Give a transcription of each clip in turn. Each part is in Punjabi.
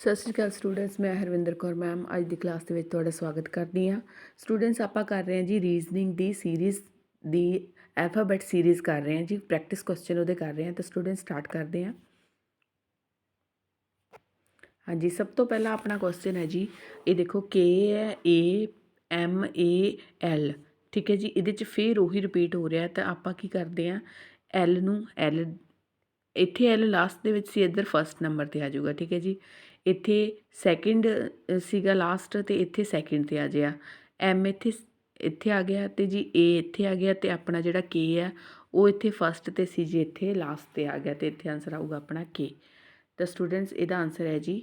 ਸਤਿ ਸ਼੍ਰੀ ਅਕਾਲ ਸਟੂਡੈਂਟਸ, ਮੈਂ ਹਰਵਿੰਦਰ ਕੌਰ ਮੈਮ। ਅੱਜ ਦੀ ਕਲਾਸ ਦੇ ਵਿੱਚ ਤੁਹਾਡਾ ਸਵਾਗਤ ਕਰਦੀ ਹਾਂ। ਸਟੂਡੈਂਟਸ, ਆਪਾਂ ਕਰ ਰਹੇ ਹਾਂ ਜੀ ਰੀਜ਼ਨਿੰਗ ਦੀ ਸੀਰੀਜ਼ ਦੀ ਐਲਫਾਬੈਟ ਸੀਰੀਜ਼ ਕਰ ਰਹੇ ਹਾਂ ਜੀ। ਪ੍ਰੈਕਟਿਸ ਕੁਐਸਚਨ ਉਹਦੇ ਕਰ ਰਹੇ ਹਾਂ, ਤਾਂ ਸਟੂਡੈਂਟ ਸਟਾਰਟ ਕਰਦੇ ਹਾਂ। ਹਾਂਜੀ, ਸਭ ਤੋਂ ਪਹਿਲਾਂ ਆਪਣਾ ਕੁਐਸਚਨ ਹੈ ਜੀ। ਇਹ ਦੇਖੋ ਕੇ ਹੈ ਏ ਐਮ ਏ ਐਲ ਠੀਕ ਹੈ ਜੀ, ਇਹਦੇ ਚ ਫੇਰ ਉਹੀ ਰਿਪੀਟ ਹੋ ਰਿਹਾ ਤਾਂ ਆਪਾਂ ਕੀ ਕਰਦੇ ਹਾਂ? ਐਲ ਨੂੰ ਐਲ ਇੱਥੇ ਐਲ ਲਾਸਟ ਦੇ ਵਿੱਚ ਸੀ, ਇੱਧਰ ਫਸਟ ਨੰਬਰ ਤੇ ਆ ਜਾਊਗਾ, ਠੀਕ ਹੈ ਜੀ। ਇੱਥੇ ਸੈਕਿੰਡ ਸੀਗਾ ਲਾਸਟ ਅਤੇ ਇੱਥੇ ਸੈਕਿੰਡ ਤੇ ਆ ਗਿਆ ਐਮ ਇੱਥੇ ਇੱਥੇ ਆ ਗਿਆ ਅਤੇ ਜੀ ਏ ਇੱਥੇ ਆ ਗਿਆ ਅਤੇ ਆਪਣਾ ਜਿਹੜਾ ਕੇ ਆ, ਉਹ ਇੱਥੇ ਫਸਟ ਤੇ ਸੀ ਜੀ, ਇੱਥੇ ਲਾਸਟ ਤੇ ਆ ਗਿਆ ਅਤੇ ਇੱਥੇ ਆਨਸਰ ਆਊਗਾ ਆਪਣਾ ਕੇ ਤਾਂ ਸਟੂਡੈਂਟਸ ਇਹਦਾ ਆਨਸਰ ਹੈ ਜੀ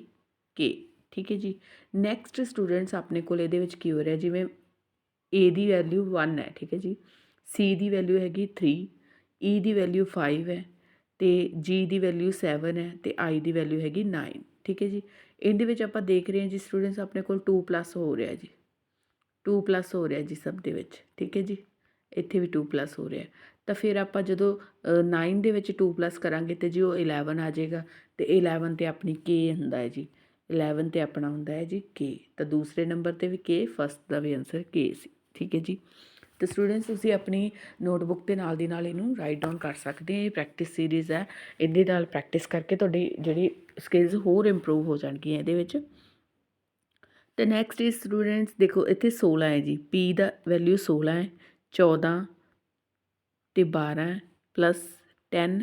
ਕੇ ਠੀਕ ਹੈ ਜੀ। ਨੈਕਸਟ ਸਟੂਡੈਂਟਸ ਆਪਣੇ ਕੋਲ ਇਹਦੇ ਵਿੱਚ ਕੀ ਹੋ ਰਿਹਾ, ਜਿਵੇਂ ਏ ਦੀ ਵੈਲਿਊ 1 ਹੈ, ਠੀਕ ਹੈ ਜੀ। ਸੀ ਦੀ ਵੈਲਿਊ ਹੈਗੀ 3 ਈ e ਦੀ ਵੈਲਿਊ 5 ਹੈ। ਅਤੇ ਜੀ ਦੀ ਵੈਲਿਊ ਸੈਵਨ ਹੈ ਅਤੇ ਆਈ ਦੀ ਵੈਲਿਊ ਹੈਗੀ ਨਾਈਨ ਠੀਕ ਹੈ ਜੀ? ਇਹਦੇ ਵਿੱਚ ਆਪਾਂ ਦੇਖ ਰਹੇ ਹਾਂ ਜੀ ਸਟੂਡੈਂਟਸ ਆਪਣੇ ਕੋਲ 2 ਪਲੱਸ ਹੋ ਰਿਹਾ ਜੀ। 2 ਪਲੱਸ ਹੋ ਰਿਹਾ ਜੀ ਸਭ ਦੇ ਵਿੱਚ, ਠੀਕ ਹੈ ਜੀ? ਇੱਥੇ ਵੀ 2 ਪਲੱਸ ਹੋ ਰਿਹਾ। ਤਾਂ ਫਿਰ ਆਪਾਂ ਜਦੋਂ 9 ਦੇ ਵਿੱਚ 2 ਪਲੱਸ ਕਰਾਂਗੇ ਤੇ ਜੀ ਉਹ 11 ਆ ਜਾਏਗਾ ਤੇ 11 ਤੇ ਆਪਣੀ ਕੇ ਹੁੰਦਾ ਹੈ ਜੀ। 11 ਤੇ ਆਪਣਾ ਹੁੰਦਾ ਹੈ ਜੀ ਕੇ ਤਾਂ ਦੂਸਰੇ ਨੰਬਰ ਤੇ ਵੀ ਕੇ ਫਸਟ ਦਾ ਵੀ ਆਨਸਰ ਕੇ ਸੀ, ਠੀਕ ਹੈ ਜੀ? ਤੇ ਸਟੂਡੈਂਟਸ ਤੁਸੀਂ ਆਪਣੀ ਨੋਟਬੁੱਕ ਦੇ ਨਾਲ ਦੀ ਨਾਲ ਇਹਨੂੰ ਰਾਈਟ ਡਾਊਨ ਕਰ ਸਕਦੇ ਇਹ ਪ੍ਰੈਕਟਿਸ ਸੀਰੀਜ਼ ਹੈ। ਇਹਦੇ ਨਾਲ ਪ੍ਰੈਕਟਿਸ ਕਰਕੇ ਤੁਹਾਡੀ ਜਿਹੜੀ ਸਕਿੱਲਸ ਹੋਰ ਇੰਪਰੂਵ ਹੋ ਜਾਣਗੀਆਂ ਇਹਦੇ ਵਿੱਚ। ਤੇ ਨੈਕਸਟ ਇਸ ਸਟੂਡੈਂਟਸ ਦੇਖੋ ਇੱਥੇ 16 ਹੈ ਜੀ। P ਦਾ ਵੈਲਿਊ 16 ਹੈ। 14 ਤੇ 12 ਪਲੱਸ 10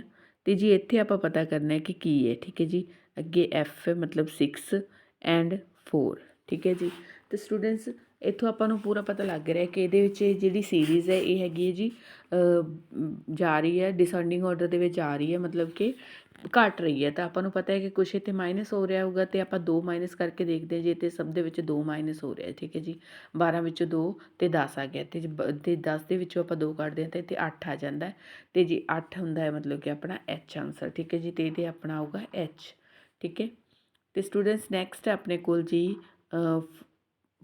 ਤੇ ਜੀ ਇੱਥੇ ਆਪਾਂ ਪਤਾ ਕਰਨਾ ਹੈ ਕਿ ਕੀ ਹੈ, ਠੀਕ ਹੈ ਜੀ? ਅੱਗੇ f ਮਤਲਬ 6 ਐਂਡ 4 ਠੀਕ ਹੈ ਜੀ? ਤੇ ਸਟੂਡੈਂਟਸ ਇੱਥੋਂ ਆਪਾਂ ਨੂੰ ਪੂਰਾ ਪਤਾ ਲੱਗ ਰਿਹਾ ਕਿ ਇਹਦੇ ਵਿੱਚ ਇਹ ਜਿਹੜੀ ਸੀਰੀਜ਼ ਹੈ, ਇਹ ਹੈਗੀ ਹੈ ਜੀ ਜਾ ਰਹੀ ਹੈ ਡਿਸੈਂਡਿੰਗ ਆਰਡਰ ਦੇ ਵਿੱਚ ਆ ਰਹੀ ਹੈ, ਮਤਲਬ ਕਿ ਘਟ ਰਹੀ ਹੈ। ਤਾਂ ਆਪਾਂ ਨੂੰ ਪਤਾ ਹੈ ਕਿ ਕੁਛ ਇੱਥੇ ਮਾਈਨਸ ਹੋ ਰਿਹਾ ਹੋਊਗਾ ਤੇ ਆਪਾਂ 2 ਮਾਈਨਸ ਕਰਕੇ ਦੇਖਦੇ ਹਾਂ ਜੇ ਤੇ ਸਭ ਦੇ ਵਿੱਚ 2 ਮਾਈਨਸ ਹੋ ਰਿਹਾ ਠੀਕ ਹੈ ਜੀ। 12 ਵਿੱਚੋਂ 2 ਤੇ 10 ਆ ਗਿਆ ਤੇ ਤੇ 10 ਦੇ ਵਿੱਚੋਂ ਆਪਾਂ 2 ਕੱਢਦੇ ਹਾਂ ਤਾਂ ਇੱਥੇ 8 ਆ ਜਾਂਦਾ ਤੇ ਜੀ 8 ਹੁੰਦਾ ਹੈ, ਮਤਲਬ ਕਿ ਆਪਣਾ ਐਚ ਆਨਸਰ ਠੀਕ ਹੈ ਜੀ, ਤੇ ਇਹਦੇ ਆਪਣਾ ਆਊਗਾ ਐਚ ਠੀਕ ਹੈ। ਤੇ ਸਟੂਡੈਂਟਸ ਨੈਕਸਟ ਆਪਣੇ ਕੋਲ ਜੀ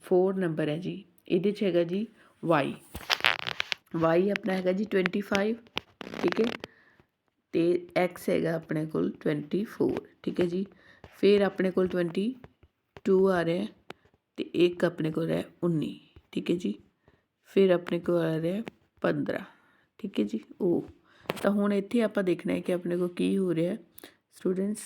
4 ਨੰਬਰ ਹੈ ਜੀ। ਇਹਦੇ 'ਚ ਹੈਗਾ ਜੀ ਵਾਈ ਵਾਈ ਆਪਣਾ ਹੈਗਾ ਜੀ 25 ਠੀਕ ਹੈ? ਤੇ x ਹੈਗਾ ਆਪਣੇ ਕੋਲ 24 ਠੀਕ ਹੈ ਜੀ? ਫਿਰ ਆਪਣੇ ਕੋਲ 22 ਆ ਰਿਹਾ ਤੇ ਇੱਕ ਆਪਣੇ ਕੋਲ ਹੈ 19 ਠੀਕ ਹੈ ਜੀ? ਫਿਰ ਆਪਣੇ ਕੋਲ ਆ ਰਿਹਾ 15 ਠੀਕ ਹੈ ਜੀ? ਉਹ ਤਾਂ ਹੁਣ ਇੱਥੇ ਆਪਾਂ ਦੇਖਣਾ ਹੈ ਕਿ ਆਪਣੇ ਕੋਲ ਕੀ ਹੋ ਰਿਹਾ ਸਟੂਡੈਂਟਸ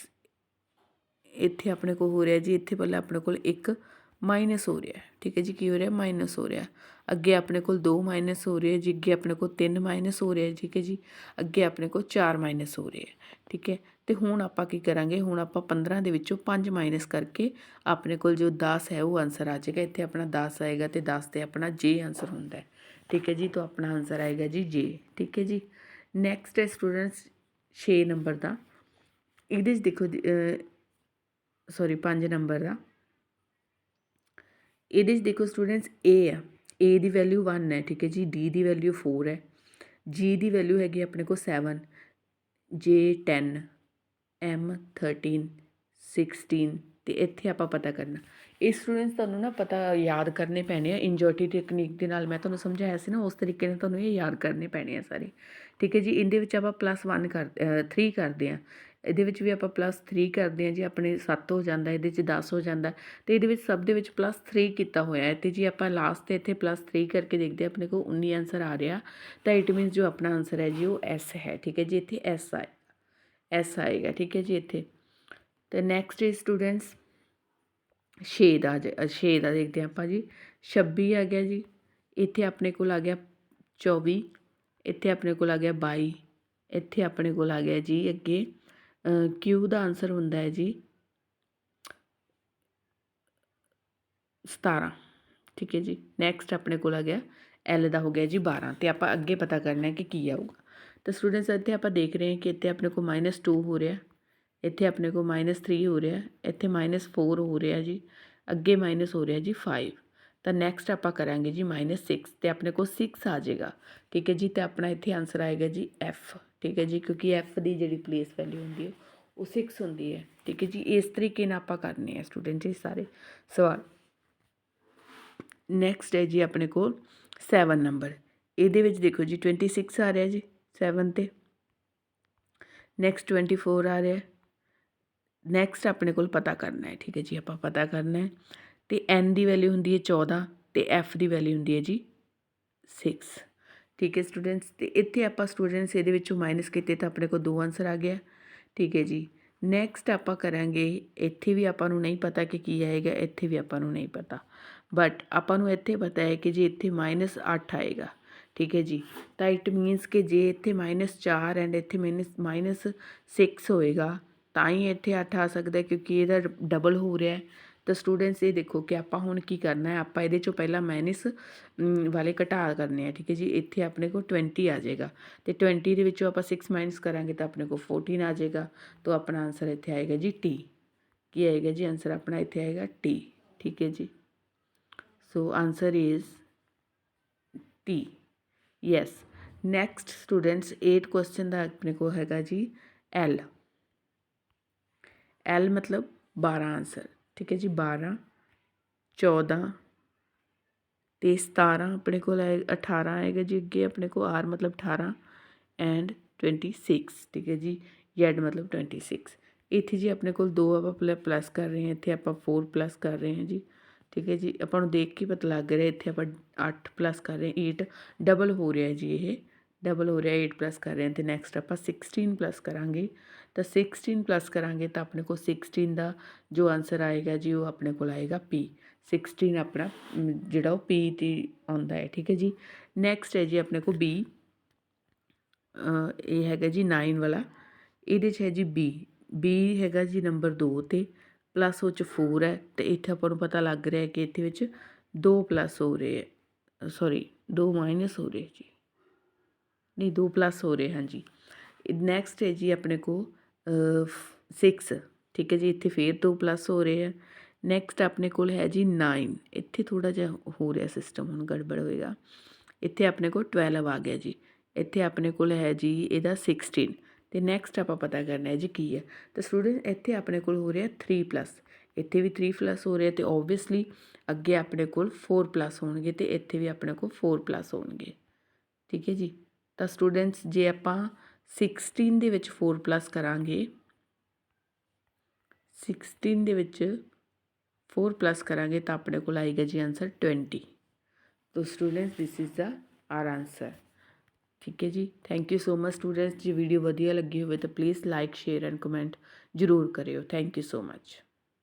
ਇੱਥੇ ਆਪਣੇ ਕੋਲ ਹੋ ਰਿਹਾ ਜੀ। ਇੱਥੇ ਪਹਿਲਾਂ ਆਪਣੇ ਕੋਲ ਇੱਕ ਮਾਈਨਸ ਹੋ ਰਿਹਾ ਠੀਕ ਹੈ ਜੀ, ਕੀ ਹੋ ਰਿਹਾ ਮਾਈਨਸ ਹੋ ਰਿਹਾ ਅੱਗੇ ਆਪਣੇ ਕੋਲ 2 ਮਾਈਨਸ ਹੋ ਰਿਹਾ ਜੀ, ਅੱਗੇ ਆਪਣੇ ਕੋਲ 3 ਮਾਈਨਸ ਹੋ ਰਿਹਾ ਠੀਕ ਹੈ ਜੀ, ਅੱਗੇ ਆਪਣੇ ਕੋਲ 4 ਮਾਈਨਸ ਹੋ ਰਿਹਾ ਠੀਕ ਹੈ, ਤੇ ਹੁਣ ਆਪਾਂ ਕੀ ਕਰਾਂਗੇ? ਹੁਣ ਆਪਾਂ 15 ਦੇ ਵਿੱਚੋਂ 5 ਮਾਈਨਸ ਕਰਕੇ ਆਪਣੇ ਕੋਲ ਜੋ 10 ਹੈ, ਉਹ ਆਨਸਰ ਆ ਜਾਏਗਾ। ਇੱਥੇ ਆਪਣਾ 10 ਆਏਗਾ ਤੇ 10 ਤੇ ਆਪਣਾ ਜੇ ਆਨਸਰ ਹੁੰਦਾ ਹੈ। ਠੀਕ ਹੈ ਜੀ, ਤਾਂ ਆਪਣਾ ਆਨਸਰ ਆਏਗਾ ਜੀ ਜੇ। ਠੀਕ ਹੈ ਜੀ ਨੈਕਸਟ ਹੈ ਸਟੂਡੈਂਟਸ 6 ਨੰਬਰ ਦਾ। ਇਹਦੇ 'ਚ ਦੇਖੋ ਸੌਰੀ 5 ਨੰਬਰ ਦਾ। ਇਹਦੇ 'ਚ ਦੇਖੋ ਸਟੂਡੈਂਟਸ ਏ ਆ। ਏ ਦੀ ਵੈਲਿਊ 1 ਹੈ, ਠੀਕ ਹੈ ਜੀ। ਡੀ ਦੀ ਵੈਲਿਊ 4 ਹੈ। ਜੀ ਦੀ ਵੈਲਿਊ ਹੈਗੀ ਆਪਣੇ ਕੋਲ 7 ਜੇ 10 M 13 16 ਤੇ ਇੱਥੇ ਆਪਾਂ ਪਤਾ ਕਰਨਾ। ਇਹ ਸਟੂਡੈਂਟਸ ਤੁਹਾਨੂੰ ਨਾ ਪਤਾ ਯਾਦ ਕਰਨੇ ਪੈਣੇ ਆ। ਇੰਜੋਟੀ ਟੈਕਨੀਕ ਦੇ ਨਾਲ ਮੈਂ ਤੁਹਾਨੂੰ ਸਮਝਾਇਆ ਸੀ ਨਾ, ਉਸ ਤਰੀਕੇ ਨਾਲ ਤੁਹਾਨੂੰ ਇਹ ਯਾਦ ਕਰਨੇ ਪੈਣੇ ਆ ਸਾਰੇ। ਠੀਕ ਹੈ ਜੀ, ਇਹਦੇ ਵਿੱਚ ਆਪਾਂ ਪਲੱਸ 1 ਕਰ 3 ਕਰਦੇ ਆ। ਇਹਦੇ ਵਿੱਚ ਵੀ ਆਪਾਂ ਪਲੱਸ 3 ਕਰਦੇ ਹਾਂ ਜੀ, ਆਪਣੇ 7 ਹੋ ਜਾਂਦਾ, ਇਹਦੇ 'ਚ 10 ਹੋ ਜਾਂਦਾ ਅਤੇ ਇਹਦੇ ਵਿੱਚ ਸਭ ਦੇ ਵਿੱਚ ਪਲੱਸ 3 ਕੀਤਾ ਹੋਇਆ ਹੈ। ਤੇ ਜੀ ਆਪਾਂ ਲਾਸਟ ਤੇ ਇੱਥੇ ਪਲੱਸ 3 ਕਰਕੇ ਦੇਖਦੇ ਆਪਣੇ ਕੋਲ 19 ਆਨਸਰ ਆ ਰਿਹਾ, ਤਾਂ ਇਟ ਮੀਨਸ ਜੋ ਆਪਣਾ ਆਨਸਰ ਹੈ ਜੀ, ਉਹ ਐਸ ਹੈ, ਠੀਕ ਹੈ ਜੀ? ਇੱਥੇ ਐਸ ਆਏ ਐਸ ਆਏਗਾ, ਠੀਕ ਹੈ ਜੀ ਇੱਥੇ। ਤੇ ਨੈਕਸਟ ਇਜ਼ ਸਟੂਡੈਂਟਸ 6 ਦਾ 6 ਦਾ ਦੇਖਦੇ ਹਾਂ ਆਪਾਂ ਜੀ 26 ਆ ਗਿਆ ਜੀ, ਇੱਥੇ ਆਪਣੇ ਕੋਲ ਆ ਗਿਆ 24 ਇੱਥੇ ਆਪਣੇ ਕੋਲ ਆ ਗਿਆ 22 ਇੱਥੇ ਆਪਣੇ ਕੋਲ ਆ ਗਿਆ ਜੀ ਅੱਗੇ। ਕਿਊ ਦਾ ਆਨਸਰ ਹੁੰਦਾ ਹੈ ਜੀ 17 ਠੀਕ ਹੈ ਜੀ। ਨੈਕਸਟ ਆਪਣੇ ਕੋਲ ਆ ਗਿਆ। ਐਲ ਦਾ ਹੋ ਗਿਆ ਜੀ 12 ਤੇ ਆਪਾਂ ਅੱਗੇ ਪਤਾ ਕਰਨਾ ਹੈ ਕਿ ਕੀ ਆਊਗਾ। ਤਾਂ ਸਟੂਡੈਂਟਸ ਇੱਥੇ ਆਪਾਂ ਦੇਖ ਰਹੇ ਹਾਂ ਕਿ ਇੱਥੇ ਆਪਣੇ ਕੋਲ -2 ਹੋ ਰਿਹਾ। ਇੱਥੇ ਆਪਣੇ ਕੋਲ -3 ਹੋ ਰਿਹਾ। ਇੱਥੇ -4 ਹੋ ਰਿਹਾ ਜੀ। ਅੱਗੇ ਮਾਈਨਸ ਹੋ ਰਿਹਾ ਜੀ 5 ਤਾਂ ਨੈਕਸਟ ਆਪਾਂ ਕਰਾਂਗੇ ਜੀ -6 ਤੇ ਆਪਣੇ ਕੋਲ 6 ਆ ਜਾਏਗਾ। ਠੀਕ ਹੈ ਜੀ। ਤੇ ਆਪਣਾ ਇੱਥੇ ਆਨਸਰ ਆਏਗਾ ਜੀ F ਠੀਕ ਹੈ ਜੀ। ਕਿਉਂਕਿ F ਦੀ ਜਿਹੜੀ ਪਲੇਸ ਵੈਲਿਊ ਹੁੰਦੀ ਹੈ ਉਹ 6 ਹੁੰਦੀ ਹੈ। ਠੀਕ ਹੈ ਜੀ, ਇਸ ਤਰੀਕੇ ਨਾਲ ਆਪਾਂ ਕਰਨੇ ਆ ਸਟੂਡੈਂਟ ਜੀ ਸਾਰੇ। ਸਵਾਲ। ਨੈਕਸਟ ਹੈ ਜੀ ਆਪਣੇ ਕੋਲ 7 ਨੰਬਰ ਇਹਦੇ ਵਿੱਚ ਦੇਖੋ ਜੀ 26 ਆ ਰਿਹਾ ਜੀ 7 ਤੇ। ਨੈਕਸਟ 24 ਆ ਰਿਹਾ। ਨੈਕਸਟ ਆਪਣੇ ਕੋਲ ਪਤਾ ਕਰਨਾ ਹੈ। ਠੀਕ ਹੈ ਜੀ, ਆਪਾਂ ਪਤਾ ਕਰਨਾ ਹੈ। ਤੇ n ਦੀ ਵੈਲਿਊ ਹੁੰਦੀ ਹੈ 14 ਤੇ f ਦੀ ਵੈਲਿਊ ਹੁੰਦੀ ਹੈ ਜੀ 6 ਠੀਕ ਹੈ ਸਟੂਡੈਂਟਸ ਤੇ ਇੱਥੇ ਆਪਾਂ ਸਟੂਡੈਂਟਸ ਇਹਦੇ ਵਿੱਚੋਂ ਮਾਈਨਸ ਕੀਤੇ ਤਾਂ ਆਪਣੇ ਕੋਲ ਦੋ ਆਨਸਰ ਆ ਗਿਆ। ਠੀਕ ਹੈ ਜੀ। ਨੈਕਸਟ ਆਪਾਂ ਕਰਾਂਗੇ, ਇੱਥੇ ਵੀ ਆਪਾਂ ਨੂੰ ਨਹੀਂ ਪਤਾ ਕਿ ਕੀ ਆਏਗਾ, ਇੱਥੇ ਵੀ ਆਪਾਂ ਨੂੰ ਨਹੀਂ ਪਤਾ। ਬਟ ਆਪਾਂ ਨੂੰ ਇੱਥੇ ਪਤਾ ਹੈ ਕਿ ਜੇ ਇੱਥੇ ਮਾਈਨਸ 8 ਆਏਗਾ, ਠੀਕ ਹੈ ਜੀ। ਤਾਂ ਇਟ ਮੀਨਸ ਕਿ ਜੇ ਇੱਥੇ ਮਾਈਨਸ 4 ਐਂਡ ਇੱਥੇ ਮਾਈਨਸ ਮਾਈਨਸ 6 ਹੋਏਗਾ, ਤਾਂ ਹੀ ਇੱਥੇ 8 ਆ ਸਕਦਾ ਕਿਉਂਕਿ ਇਹਦਾ ਡਬਲ ਹੋ ਰਿਹਾ ਤਾਂ ਸਟੂਡੈਂਟਸ ਇਹ ਦੇਖੋ ਕਿ ਆਪਾਂ ਹੁਣ ਕੀ ਕਰਨਾ ਹੈ, ਆਪਾਂ ਇਹਦੇ ਚੋਂ ਪਹਿਲਾਂ ਮਾਈਨਸ ਵਾਲੇ ਘਟਾ ਕਰਨੇ ਆ, ਠੀਕ ਹੈ ਜੀ? ਇੱਥੇ ਆਪਣੇ ਕੋਲ 20 ਆ ਜਾਏਗਾ। ਤੇ 20 ਦੇ ਵਿੱਚੋਂ ਆਪਾਂ 6 ਮਾਈਨਸ ਕਰਾਂਗੇ ਤਾਂ ਆਪਣੇ ਕੋਲ 14 ਆ ਜਾਏਗਾ। ਤਾਂ ਆਪਣਾ ਆਨਸਰ ਇੱਥੇ ਆਏਗਾ ਜੀ ਟੀ ਕੀ ਆਏਗਾ ਜੀ? ਆਨਸਰ ਆਪਣਾ ਇੱਥੇ ਆਏਗਾ ਟੀ ਠੀਕ ਹੈ ਜੀ? So answer is T yes next students 8 question ਦਾ ਆਪਣੇ ਕੋਲ ਹੈਗਾ ਜੀ ਐਲ ਐਲ ਮਤਲਬ 12 ਆਨਸਰ ਠੀਕ ਹੈ ਜੀ 12 14 ਤੇ 17 ਆਪਣੇ ਕੋਲ ਆਏ 18 ਆਏਗਾ ਜੀ ਅੱਗੇ, ਆਪਣੇ ਕੋਲ ਆਰ ਮਤਲਬ 18 ਐਂਡ 26 ਠੀਕ ਹੈ ਜੀ ਜ਼ੈਡ ਮਤਲਬ 26 ਇੱਥੇ ਜੀ ਆਪਣੇ ਕੋਲ ਦੋ ਆਪਾਂ ਪਲੱਸ ਕਰ ਰਹੇ ਹਾਂ, ਇੱਥੇ ਆਪਾਂ 4 ਪਲੱਸ ਕਰ ਰਹੇ ਹਾਂ ਜੀ, ਠੀਕ ਹੈ ਜੀ, ਆਪਾਂ ਨੂੰ ਦੇਖ ਕੇ ਪਤਾ ਲੱਗ ਰਿਹਾ, ਇੱਥੇ ਆਪਾਂ 8 ਪਲੱਸ ਕਰ ਰਹੇ ਹਾਂ 8 ਡਬਲ ਹੋ ਰਿਹਾ ਜੀ ਇਹ। ਡਬਲ ਹੋ ਰਿਹਾ 8 ਪਲੱਸ ਕਰ ਰਹੇ ਹਾਂ ਤੇ ਨੈਕਸਟ ਆਪਾਂ 16 ਪਲੱਸ ਕਰਾਂਗੇ। ਤਾਂ 16 ਪਲੱਸ ਕਰਾਂਗੇ ਤਾਂ ਆਪਣੇ ਕੋਲ 16 ਦਾ ਜੋ ਆਨਸਰ ਆਏਗਾ ਜੀ, ਉਹ ਆਪਣੇ ਕੋਲ ਆਏਗਾ p 16 ਆਪਣਾ ਜਿਹੜਾ ਉਹ p ਤੇ ਆਉਂਦਾ ਹੈ, ਠੀਕ ਹੈ ਜੀ। ਨੈਕਸਟ ਹੈ ਜੀ ਆਪਣੇ ਕੋਲ b ਇਹ ਹੈਗਾ ਜੀ 9 ਵਾਲਾ। ਇਹਦੇ 'ਚ ਹੈ ਜੀ b b ਹੈਗਾ ਜੀ ਨੰਬਰ 2 ਤੇ ਪਲੱਸ ਉਹ 'ਚ 4 ਹੈ ਤੇ ਇੱਥੇ ਆਪਾਂ ਨੂੰ ਪਤਾ ਲੱਗ ਰਿਹਾ ਕਿ ਇੱਥੇ ਵਿੱਚ 2 ਪਲੱਸ ਹੋ ਰਹੇ ਹੈ। ਸੌਰੀ 2 ਮਾਈਨਸ ਹੋ ਰਹੇ ਜੀ। ਨਹੀਂ, ਦੋ ਪਲੱਸ ਹੋ ਰਹੇ, ਹਾਂਜੀ। ਨੈਕਸਟ ਹੈ ਜੀ ਆਪਣੇ ਕੋ 6 ਠੀਕ ਹੈ ਜੀ, ਇੱਥੇ ਫੇਰ ਦੋ ਪਲੱਸ ਹੋ ਰਹੇ ਆ ਨੈਕਸਟ ਆਪਣੇ ਕੋਲ ਹੈ ਜੀ 9 ਇੱਥੇ ਥੋੜਾ ਜਿਹਾ ਹੋ ਰਿਹਾ ਸਿਸਟਮ ਹੁਣ ਗੜਬੜ ਹੋਏਗਾ। ਇੱਥੇ ਆਪਣੇ ਕੋਲ 12 ਆ ਗਿਆ ਜੀ। ਇੱਥੇ ਆਪਣੇ ਕੋਲ ਹੈ ਜੀ, ਇਹਦਾ 16 ਤੇ ਨੈਕਸਟ ਆਪਾਂ ਪਤਾ ਕਰਨਾ ਹੈ ਜੀ ਕੀ ਹੈ। ਤਾਂ ਸਟੂਡੈਂਟ ਇੱਥੇ ਆਪਣੇ ਕੋਲ ਹੋ ਰਿਹਾ 3 ਪਲੱਸ ਇੱਥੇ ਵੀ 3 ਪਲੱਸ ਹੋ ਰਿਹਾ ਤੇ ਓਬਵੀਅਸਲੀ ਅੱਗੇ ਆਪਣੇ ਕੋਲ 4 ਪਲੱਸ ਹੋਣਗੇ ਤੇ ਇੱਥੇ ਵੀ ਆਪਣੇ ਕੋਲ 4 ਪਲੱਸ ਹੋਣਗੇ। ਠੀਕ ਹੈ ਜੀ। ਤਾਂ ਸਟੂਡੈਂਟਸ ਜੇ ਆਪਾਂ 16 ਦੇ ਵਿੱਚ 4 ਪਲੱਸ ਕਰਾਂਗੇ 16 ਦੇ ਵਿੱਚ 4 ਪਲੱਸ ਕਰਾਂਗੇ ਤਾਂ ਆਪਣੇ ਕੋਲ ਆਏਗਾ ਜੀ ਆਨਸਰ 20 ਤੋ students this is the R answer ਠੀਕ ਹੈ ਜੀ? Thank you so much students, ਜੇ ਵੀਡੀਓ ਵਧੀਆ ਲੱਗੀ ਹੋਵੇ ਤਾਂ please like share and comment ਜ਼ਰੂਰ ਕਰਿਓ. Thank you so much